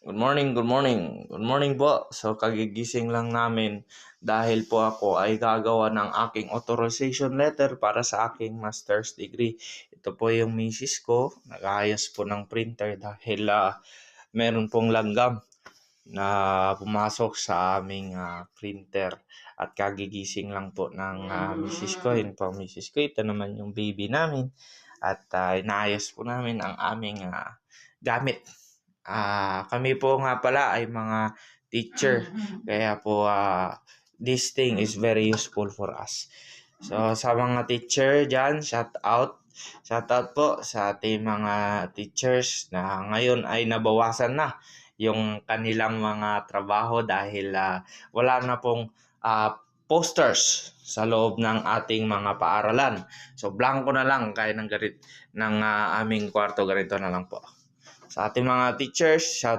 Good morning, good morning. Good morning po. So kagigising lang namin dahil po ako ay gagawa ng aking authorization letter para sa aking master's degree. Ito po yung misis ko, nag-ayos po ng printer dahil ah, meron pong langgam na pumasok sa aming ah, printer at kagigising lang po ng ah, misis ko. Yun po misis ko. Ito naman yung baby namin at ah, inaayos po namin ang aming ah, gamit. Ah, kami po nga pala ay mga teacher. Kaya po ah, this thing is very useful for us. So sa mga teacher dyan, shout out. Shout out po sa ating mga teachers na ngayon ay nabawasan na yung kanilang mga trabaho dahil ah, wala na pong ah, posters sa loob ng ating mga paaralan. So blanco na lang kaya ng garit ng ah, aming kwarto ganito na lang po. Sa ating mga teachers, shout